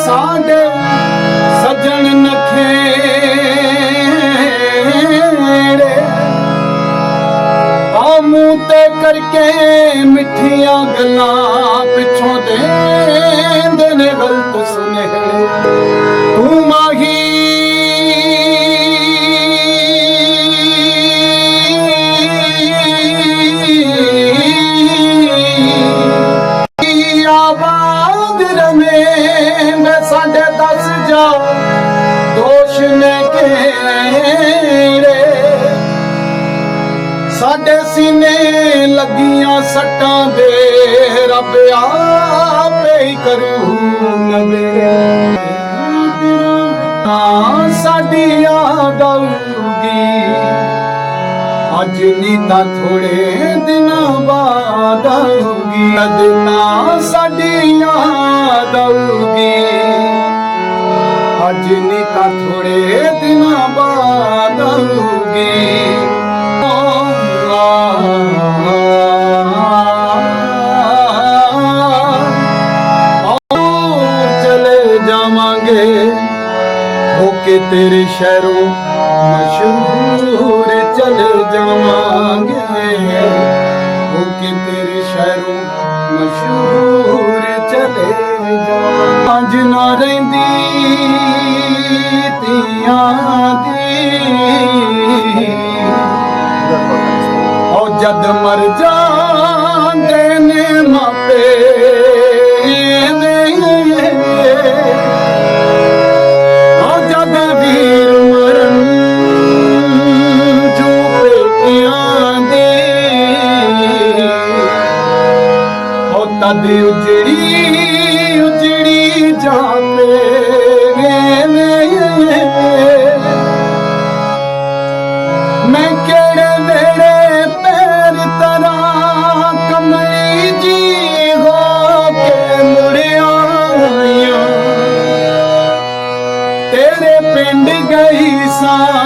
ਸਾਡੇ ਸੱਜਣ ਨਖੇੜੇ ਆ ਮੂੰਹ ਤੇ ਕਰਕੇ ਮਿੱਠੀਆਂ ਗੱਲਾਂ ਪਿੱਛੋਂ ਦੇਂਦੇ ਨੇ ਗਲਤ ਸੁਨੇਹੜੇ ਦੋਸ਼ ਕਿਹੜੇ? ਸਾਡੇ ਸੀਨੇ ਲੱਗੀਆਂ ਸੱਟਾਂ ਦੇ, ਰੱਬ ਆਪੇ ਹੀ ਕਰੂ ਨਵੇੜੇ ਤਾਂ ਸਾਡੀਆਂ ਯਾਦ ਅੱਜ ਨਹੀਂ ਤਾਂ ਥੋੜੇ ਦਿਨਾਂ ਬਾਅਦ ਆਊਗੀ ਅਦਨਾ ਸਾਡੀ ਯਾਦ ਆਊਗੀ ਅੱਜ ਨੀ ਤਾਂ ਥੋੜੇ ਦਿਨਾਂ ਬਾਅਦ ਆਊਗੀ ਚਲੇ ਜਾਵਾਂਗੇ ਹੋ ਕੇ ਤੇਰੇ ਸ਼ਹਿਰੋਂ ਮਸ਼ਹੂਰ ਚਲੇ ਜਾਵਾਂਗੇ ਹੋ ਅੱਜ ਨਾ ਰਹਿੰਦੀ ਤੀਆਂ ਦੀ। ਉਹ ਜਦ ਮਰ ਜਾਂਦੇ ਨੇ ਮਾਪੇ। ਤਦ ਉਜੜੀ ਉਜੜੀ ਜਾਪੇ ਮੈਂ ਕਿਹੜੇ ਵੇੜੇ ਪੈਰ ਤਰਾ ਕਮਲੀ ਜੀ ਹੋ ਕੇ ਮੁੜਿਆ ਤੇਰੇ ਪਿੰਡ ਗਈ ਸਾਂ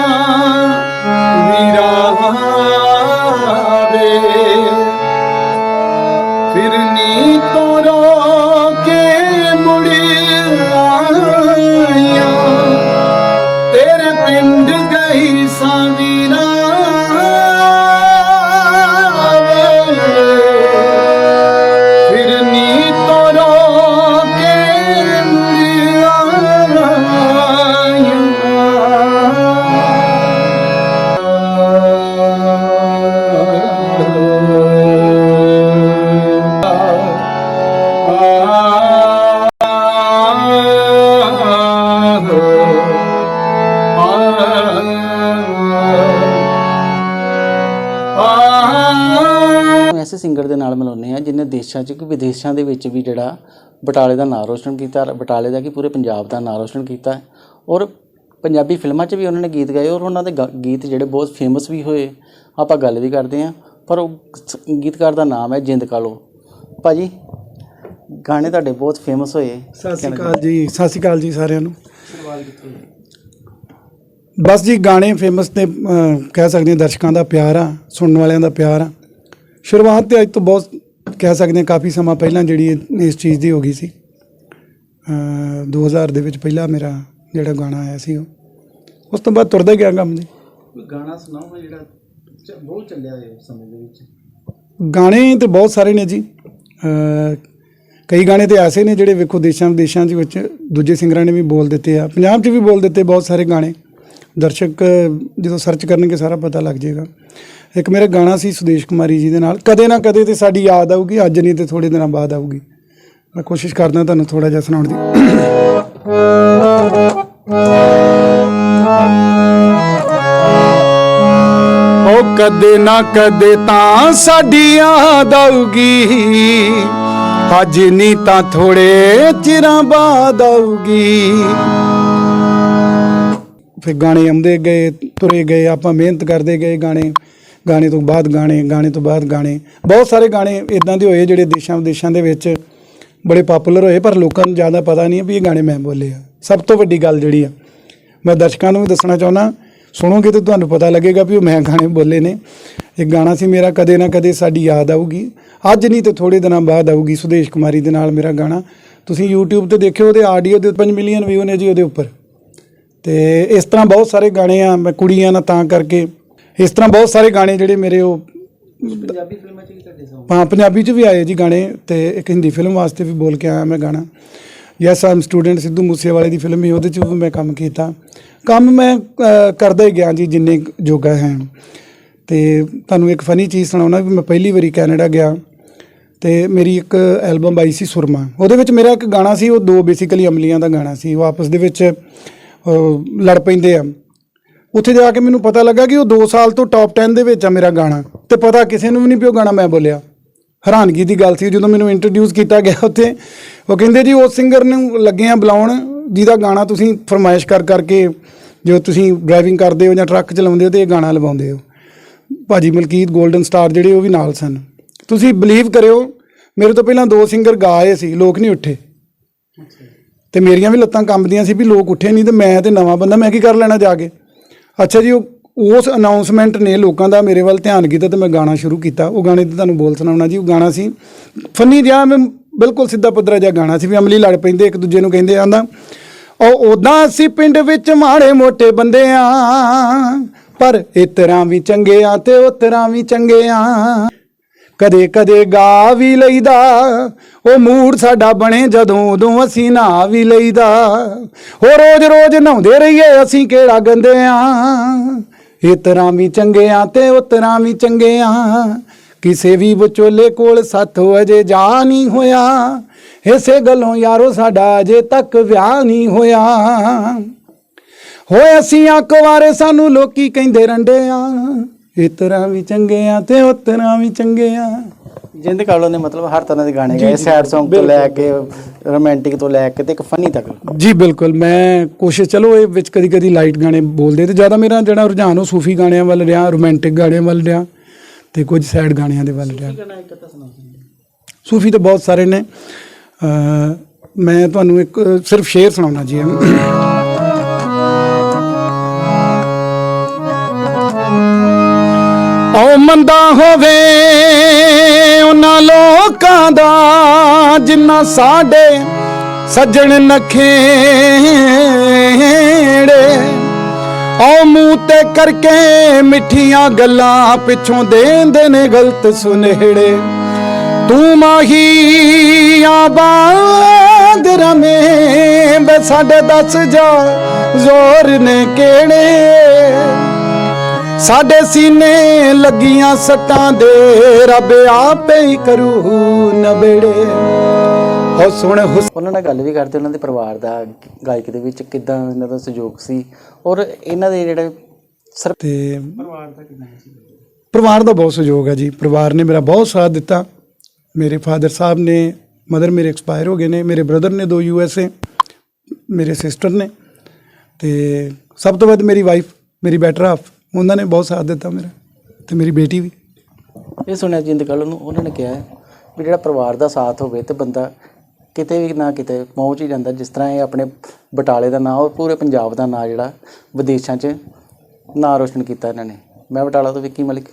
ਸਿੰਗਰ ਦੇ ਨਾਲ ਮਿਲਾਉਂਦੇ ਆ ਜਿਨੇ ਦੇਸ਼ਾਂ 'ਚ ਕਿ ਵਿਦੇਸ਼ਾਂ ਦੇ ਵਿੱਚ ਵੀ ਜਿਹੜਾ ਬਟਾਲੇ ਦਾ ਨਾਂ ਰੋਸ਼ਨ ਕੀਤਾ ਬਟਾਲੇ ਦਾ ਕਿ ਪੂਰੇ ਪੰਜਾਬ ਦਾ ਨਾਂ ਰੋਸ਼ਨ ਕੀਤਾ ਔਰ ਪੰਜਾਬੀ ਫਿਲਮਾਂ 'ਚ ਵੀ ਉਹਨਾਂ ਨੇ ਗੀਤ ਗਾਏ ਔਰ ਉਹਨਾਂ ਦੇ ਗਾ- ਗੀਤ ਜਿਹੜੇ ਬਹੁਤ ਫੇਮਸ ਵੀ ਹੋਏ ਆਪਾਂ ਗੱਲ ਵੀ ਕਰਦੇ ਆ ਪਰ ਉਹ ਗੀਤਕਾਰ ਦਾ ਨਾਮ ਹੈ ਜਿੰਦ ਕਾਲੋ। ਭਾਜੀ ਗਾਣੇ ਤੁਹਾਡੇ ਬਹੁਤ ਫੇਮਸ ਹੋਏ ਸਤਿ ਸ਼੍ਰੀ ਅਕਾਲ ਜੀ ਸਤਿ ਸ਼੍ਰੀ ਅਕਾਲ ਜੀ ਸਾਰਿਆਂ ਨੂੰ। ਬਸ ਜੀ ਗਾਣੇ ਫੇਮਸ ਤੇ ਕਹਿ ਸਕਦੇ ਹਾਂ ਦਰਸ਼ਕਾਂ ਦਾ ਪਿਆਰ ਆ ਸੁਣਨ ਵਾਲਿਆਂ ਦਾ ਪਿਆਰ ਆ। ਸ਼ੁਰੂਆਤ ਤੇ ਅੱਜ ਤੋਂ ਬਹੁਤ ਕਹਿ ਸਕਦੇ ਹਾਂ ਕਾਫੀ ਸਮਾਂ ਪਹਿਲਾਂ ਜਿਹੜੀ ਇਸ ਚੀਜ਼ ਦੀ ਹੋ ਗਈ ਸੀ। ਅਹ, 2000 ਦੇ ਵਿੱਚ ਪਹਿਲਾ ਮੇਰਾ ਜਿਹੜਾ ਗਾਣਾ ਆਇਆ ਸੀ ਉਹ। ਉਸ ਤੋਂ ਬਾਅਦ ਤੁਰਦਾ ਗਿਆ ਕੰਮ ਜੀ। ਗਾਣਾ ਸੁਣਾਓ ਜਿਹੜਾ ਬਹੁਤ ਚੱਲਿਆ ਹੈ ਸਮੇਂ ਦੇ ਵਿੱਚ। ਗਾਣੇ ਤੇ ਬਹੁਤ ਸਾਰੇ ਨੇ ਜੀ। ਕਈ ਗਾਣੇ ਤੇ ਐਸੇ ਨੇ ਜਿਹੜੇ ਵੇਖੋ ਦੇਸ਼ਾਂ ਵਿਦੇਸ਼ਾਂ ਦੇ ਵਿੱਚ ਦੂਜੇ ਸਿੰਗਰਾਂ ਨੇ ਵੀ ਬੋਲ ਦਿੱਤੇ ਆ। ਪੰਜਾਬ 'ਚ ਵੀ ਬੋਲ ਦਿੱਤੇ ਬਹੁਤ ਸਾਰੇ ਗਾਣੇ। ਦਰਸ਼ਕ ਜਦੋਂ ਸਰਚ ਕਰਨਗੇ ਸਾਰਾ ਪਤਾ ਲੱਗ ਜਾਏਗਾ। ਇੱਕ ਮੇਰਾ ਗਾਣਾ ਸੀ ਸੁਦੇਸ਼ ਕੁਮਾਰੀ ਜੀ ਦੇ ਨਾਲ। ਕਦੇ ਨਾ ਕਦੇ ਤੇ ਸਾਡੀ ਯਾਦ ਆਊਗੀ, ਅੱਜ ਨਹੀਂ ਤੇ ਥੋੜੇ ਦਿਨਾਂ ਬਾਅਦ ਆਊਗੀ। ਮੈਂ ਕੋਸ਼ਿਸ਼ ਕਰਦਾ ਤੁਹਾਨੂੰ ਥੋੜਾ ਜਿਹਾ ਸੁਣਾਉਣ ਦੀ। ਉਹ ਕਦੇ ਨਾ ਕਦੇ ਤਾਂ ਸਾਡੀ ਯਾਦ ਆਊਗੀ। ਅੱਜ ਨਹੀਂ ਤਾਂ ਥੋੜੇ ਚਿਰਾਂ ਬਾਅਦ ਆਊਗੀ। ਫਿਰ ਗਾਣੇ ਆਉਂਦੇ ਗਏ, ਤੁਰੇ ਗਏ, ਆਪਾਂ ਮਿਹਨਤ ਕਰਦੇ ਗਏ ਗਾਣੇ। ਗਾਣੇ ਤੋਂ ਬਾਅਦ ਗਾਣੇ ਗਾਣੇ ਤੋਂ ਬਾਅਦ ਗਾਣੇ। ਬਹੁਤ ਸਾਰੇ ਗਾਣੇ ਇਦਾਂ ਦੇ ਹੋਏ ਜਿਹੜੇ ਦੇਸ਼ਾਂ, ਵਿਦੇਸ਼ਾਂ ਦੇ ਵਿੱਚ ਬੜੇ ਪਪੂਲਰ ਹੋਏ, ਪਰ ਲੋਕਾਂ ਨੂੰ ਜ਼ਿਆਦਾ ਪਤਾ ਨਹੀਂ ਹੈ ਵੀ ਇਹ ਗਾਣੇ ਮੈਂ ਬੋਲੇ ਆ। ਸਭ ਤੋਂ ਵੱਡੀ ਗੱਲ ਜਿਹੜੀ ਆ, ਮੈਂ ਦਰਸ਼ਕਾਂ ਨੂੰ ਵੀ ਦੱਸਣਾ ਚਾਹੁੰਦਾ, ਸੁਣੋਗੇ ਤੇ ਤੁਹਾਨੂੰ ਪਤਾ ਲੱਗੇਗਾ ਵੀ ਉਹ ਮੈਂ ਗਾਣੇ ਬੋਲੇ ਨੇ। ਇੱਕ ਗਾਣਾ ਸੀ ਮੇਰਾ ਕਦੇ ਨਾ ਕਦੇ ਸਾਡੀ ਯਾਦ ਆਊਗੀ। ਅੱਜ ਨਹੀਂ ਤੇ ਥੋੜੇ ਦਿਨਾਂ ਬਾਅਦ ਆਊਗੀ ਸੁਦੇਸ਼ ਕੁਮਾਰੀ ਦੇ ਨਾਲ ਮੇਰਾ ਗਾਣਾ। ਤੁਸੀਂ YouTube ਤੇ ਦੇਖਿਓ, ਉਹਦੇ ਆਡੀਓ ਦੇ 5 ਮਿਲੀਅਨ ਵਿਊ ਨੇ ਜੀ ਉਹਦੇ ਉੱਪਰ। ਤੇ ਇਸ ਤਰ੍ਹਾਂ ਬਹੁਤ ਸਾਰੇ ਗਾਣੇ ਆ, ਮੈਂ ਕੁੜੀਆਂ ਨਾਲ ਤਾਂ ਕਰਕੇ ਇਸ ਤਰ੍ਹਾਂ ਬਹੁਤ ਸਾਰੇ ਗਾਣੇ ਜਿਹੜੇ ਮੇਰੇ ਉਹ ਪੰਜਾਬੀ ਫਿਲਮਾਂ 'ਚ ਵੀ ਤੁਹਾਡੇ ਸੌਂਗ? ਹਾਂ ਪੰਜਾਬੀ ਚ ਵੀ ਆਏ ਜੀ ਗਾਣੇ ਤੇ ਇੱਕ ਹਿੰਦੀ ਫਿਲਮ ਵਾਸਤੇ ਵੀ ਬੋਲ ਕੇ ਆਇਆ ਮੈਂ ਗਾਣਾ। ਯੈਸ ਆਮ ਸਟੂਡੈਂਟ ਸਿੱਧੂ ਮੂਸੇਵਾਲੇ ਦੀ ਫਿਲਮ ਹੀ ਉਹਦੇ ਚ ਵੀ ਮੈਂ ਕੰਮ ਕੀਤਾ। ਕੰਮ ਮੈਂ ਕਰਦਾ ਹੀ ਗਿਆ ਜੀ ਜਿੰਨੇ ਜੋਗਾ ਹੈ। ਤੇ ਤੁਹਾਨੂੰ ਇੱਕ ਫਨੀ ਚੀਜ਼ ਸੁਣਾਉਣਾ ਵੀ ਮੈਂ ਪਹਿਲੀ ਵਾਰੀ ਕੈਨੇਡਾ ਗਿਆ ਤੇ ਮੇਰੀ ਇੱਕ ਐਲਬਮ ਆਈ ਸੀ ਸੁਰਮਾ। ਉਹਦੇ ਵਿੱਚ ਮੇਰਾ ਇੱਕ ਗਾਣਾ ਸੀ ਉਹ ਦੋ ਬੇਸਿਕਲੀ ਅਮਲੀਆਂ ਦਾ ਗਾਣਾ ਸੀ। ਉਹ ਆਪਸ ਦੇ ਵਿੱਚ ਲੜ ਪੈਂਦੇ ਆ। ਉੱਥੇ ਜਾ ਕੇ ਮੈਨੂੰ ਪਤਾ ਲੱਗਾ ਕਿ ਉਹ 2 ਸਾਲ ਤੋਂ ਟੌਪ 10 ਦੇ ਵਿੱਚ ਆ ਮੇਰਾ ਗਾਣਾ। ਤੇ ਪਤਾ ਕਿਸੇ ਨੂੰ ਵੀ ਨਹੀਂ ਪਿਓ ਗਾਣਾ ਮੈਂ ਬੋਲਿਆ। ਹੈਰਾਨਗੀ ਦੀ ਗੱਲ ਸੀ, ਜਦੋਂ ਮੈਨੂੰ ਇੰਟਰੋਡਿਊਸ ਕੀਤਾ ਗਿਆ ਉੱਥੇ, ਉਹ ਕਹਿੰਦੇ ਜੀ ਉਸ ਸਿੰਗਰ ਨੂੰ ਲੱਗੇ ਆ ਬੁਲਾਉਣ, ਜਿਹਦਾ ਗਾਣਾ ਤੁਸੀਂ ਫਰਮਾਇਸ਼ ਕਰ ਕਰਕੇ ਜੋ ਤੁਸੀਂ ਡਰਾਈਵਿੰਗ ਕਰਦੇ ਹੋ ਜਾਂ ਟਰੱਕ ਚਲਾਉਂਦੇ ਹੋ ਤੇ ਇਹ ਗਾਣਾ ਲਵਾਉਂਦੇ ਹੋ। ਭਾਜੀ ਮਲਕੀਤ 골ਡਨ ਸਟਾਰ ਜਿਹੜੇ ਉਹ ਵੀ ਨਾਲ ਸਨ। ਤੁਸੀਂ ਬਲੀਵ ਕਰਿਓ, ਮੇਰੇ ਤੋਂ ਪਹਿਲਾਂ ਦੋ ਸਿੰਗਰ ਗਾਏ ਸੀ, ਲੋਕ ਨਹੀਂ ਉੱਠੇ। ਤੇ ਮੇਰੀਆਂ ਵੀ ਲੱਤਾਂ ਕੰਬਦੀਆਂ ਸੀ ਵੀ ਲੋਕ ਉੱਠੇ ਨਹੀਂ ਤੇ ਮੈਂ ਤੇ ਨਵਾਂ ਬੰਦਾ, ਮੈਂ ਕੀ ਕਰ ਲੈਣਾ ਜਾ ਕੇ? ਅੱਛਾ ਜੀ, ਉਹ ਉਸ ਅਨਾਉਂਸਮੈਂਟ ਨੇ ਲੋਕਾਂ ਦਾ ਮੇਰੇ ਵੱਲ ਧਿਆਨ ਕੀਤਾ ਤੇ ਮੈਂ ਗਾਣਾ ਸ਼ੁਰੂ ਕੀਤਾ। ਉਹ ਗਾਣੇ ਤੇ ਤੁਹਾਨੂੰ ਬੋਲ ਸੁਣਾਉਣਾ ਜੀ, ਉਹ ਗਾਣਾ ਸੀ, ਫਨੀ ਜਿਹਾ ਮੈਂ ਬਿਲਕੁਲ ਸਿੱਧਾ ਪੱਧਰਾ ਜਿਹਾ ਗਾਣਾ ਸੀ ਵੀ ਅਮਲੀ ਲੜ ਪੈਂਦੇ, ਇੱਕ ਦੂਜੇ ਨੂੰ ਕਹਿੰਦੇ ਆਂਦਾ ਉਹ ਉਦਾਂ ਅਸੀਂ ਪਿੰਡ ਵਿੱਚ ਮਾੜੇ ਮੋਟੇ ਬੰਦੇ ਆ ਪਰ ਇਸ ਤਰ੍ਹਾਂ ਵੀ ਚੰਗੇ ਆ ਤੇ ਉਹ ਤਰ੍ਹਾਂ ਵੀ ਚੰਗੇ ਆ। ਕਦੇ ਕਦੇ ਗਾ ਵੀ ਲਈਦਾ। ਉਹ ਮੂਡ ਸਾਡਾ ਬਣੇ ਜਦੋਂ ਉਦੋਂ ਅਸੀਂ ਨਹਾ ਵੀ ਲਈਦਾ। ਹੋ ਰੋਜ਼ ਰੋਜ਼ ਨਹਾਉਂਦੇ ਰਹੀਏ, ਅਸੀਂ ਕਿਹੜਾ ਗੰਦੇ ਆ। ਇਹ ਤਰ੍ਹਾਂ ਵੀ ਚੰਗੇ ਆ ਤੇ ਉਹ ਤਰ੍ਹਾਂ ਵੀ ਚੰਗੇ ਆ। ਕਿਸੇ ਵੀ ਵਿਚੋਲੇ ਕੋਲ ਸਾਥੋਂ ਅਜੇ ਜਾ ਨਹੀਂ ਹੋਇਆ। ਇਸੇ ਗੱਲੋਂ ਯਾਰੋ ਸਾਡਾ ਅਜੇ ਤੱਕ ਵਿਆਹ ਨਹੀਂ ਹੋਇਆ। ਹੋਏ ਅਸੀਂ ਆ ਕੁਵਾਰੇ ਸਾਨੂੰ ਲੋਕੀ ਕਹਿੰਦੇ ਰੰਡੇ ਆ। ਇਹ ਤਰ੍ਹਾਂ ਵੀ ਚੰਗੇ ਆ ਤੇ ਉਹ ਤਰ੍ਹਾਂ ਵੀ ਚੰਗੇ ਆ ਜਿੰਦ ਕਾਲੋ ਨੇ ਮਤਲਬ ਹਰ ਤਰ੍ਹਾਂ ਦੇ ਗਾਣੇ ਗਾਏ ਸੈਡ Song ਤੋਂ ਲੈ ਕੇ ਰੋਮਾਂਟਿਕ ਤੋਂ ਲੈ ਕੇ ਤੇ ਇੱਕ ਫਨੀ ਤੱਕ। ਜੀ ਬਿਲਕੁਲ। ਮੈਂ ਕੋਸ਼ਿਸ਼ ਚਲੋ ਇਹ ਵਿੱਚ ਕਦੀ ਕਦੀ ਲਾਈਟ ਗਾਣੇ ਬੋਲਦੇ ਤੇ ਜ਼ਿਆਦਾ ਮੇਰਾ ਜਿਹੜਾ ਰੁਝਾਨ ਉਹ ਸੂਫੀ ਗਾਣਿਆਂ ਵੱਲ ਰਿਹਾ ਰੋਮਾਂਟਿਕ ਗਾਣਿਆਂ ਵੱਲ ਰਿਹਾ ਤੇ ਕੁਝ ਸੈਡ ਗਾਣਿਆਂ ਦੇ ਵੱਲ ਰਿਹਾ। ਗਾਣਾ ਇੱਕ ਤਾਂ ਸੁਣਾਓ ਸੂਫੀ ਤਾਂ ਬਹੁਤ ਸਾਰੇ ਨੇ। ਮੈਂ ਤੁਹਾਨੂੰ ਇੱਕ ਸਿਰਫ ਸ਼ੇਰ ਸੁਣਾਉਣਾ ਜੀ। ਓ ਮੰਦਾ ਹੋਵੇ ਉਹਨਾਂ ਲੋਕਾਂ ਦਾ ਜਿੰਨਾ ਸਾਡੇ ਸੱਜਣ ਨਖੇੜੇ। ਓ ਮੂੰਹ ਤੇ ਕਰਕੇ ਮਿੱਠੀਆਂ ਗੱਲਾਂ ਪਿੱਛੋਂ ਦੇਂਦੇ ਨੇ ਗਲਤ ਸੁਨੇੜੇ। ਤੂੰ ਮਾਹੀ ਆਬਾਦ ਰਮੇ ਬੇ ਸਾਡੇ ਦੱਸ ਜਾ, ਜ਼ੋਰ ਨੇ ਕਿਹੜੇ ਸਾਡੇ ਸੀਨੇ ਲੱਗੀਆਂ ਸੱਟਾਂ ਦੇ ਰੱਬ ਆਪੇ ਹੀ ਕਰੂ ਨਬੇੜੇ ਹੋ ਸੁਣ ਉਹਨਾਂ ਨਾਲ ਗੱਲ ਵੀ ਕਰਦੇ ਉਹਨਾਂ ਦੇ ਪਰਿਵਾਰ ਦਾ ਗਾਇਕ ਦੇ ਵਿੱਚ ਕਿਦਾਂ ਇਹਨਾਂ ਦਾ ਸਹਿਯੋਗ ਸੀ ਔਰ ਇਹਨਾਂ ਦੇ ਜਿਹੜੇ ਸਰ ਤੇ ਪਰਿਵਾਰ ਦਾ ਬਹੁਤ ਸਹਿਯੋਗ ਹੈ ਜੀ। ਪਰਿਵਾਰ ਨੇ ਮੇਰਾ ਬਹੁਤ ਸਾਥ ਦਿੱਤਾ। ਮੇਰੇ ਫਾਦਰ ਸਾਹਿਬ ਨੇ ਮਦਰ ਮੇਰੇ ਐਕਸਪਾਇਰ ਹੋ ਗਏ ਨੇ ਮੇਰੇ ਬ੍ਰਦਰ ਨੇ ਦੋ ਯੂ ਐਸ ਏ ਮੇਰੇ ਸਿਸਟਰ ਨੇ। ਤੇ ਸਭ ਤੋਂ ਵੱਧ ਮੇਰੀ ਵਾਈਫ ਮੇਰੀ ਬੈਟਰ ਹਾਫ ਉਹਨਾਂ ਨੇ ਬਹੁਤ ਸਾਥ ਦਿੱਤਾ ਮੇਰਾ ਤੇ ਮੇਰੀ ਬੇਟੀ ਵੀ। ਇਹ ਸੁਣਿਆ ਜਿੰਦ ਕਾਲੋ ਨੂੰ ਉਹਨਾਂ ਨੇ ਕਿਹਾ ਹੈ ਵੀ ਜਿਹੜਾ ਪਰਿਵਾਰ ਦਾ ਸਾਥ ਹੋਵੇ ਤੇ ਬੰਦਾ ਕਿਤੇ ਵੀ ਨਾ ਕਿਤੇ ਪਹੁੰਚ ਹੀ ਜਾਂਦਾ, ਜਿਸ ਤਰ੍ਹਾਂ ਇਹ ਆਪਣੇ ਬਟਾਲੇ ਦਾ ਨਾਂ ਔਰ ਪੂਰੇ ਪੰਜਾਬ ਦਾ ਨਾਂ ਜਿਹੜਾ ਵਿਦੇਸ਼ਾਂ 'ਚ ਨਾਂ ਰੋਸ਼ਨ ਕੀਤਾ ਇਹਨਾਂ ਨੇ। ਮੈਂ ਬਟਾਲਾ ਤੋਂ ਵਿੱਕੀ ਮਲਿਕ।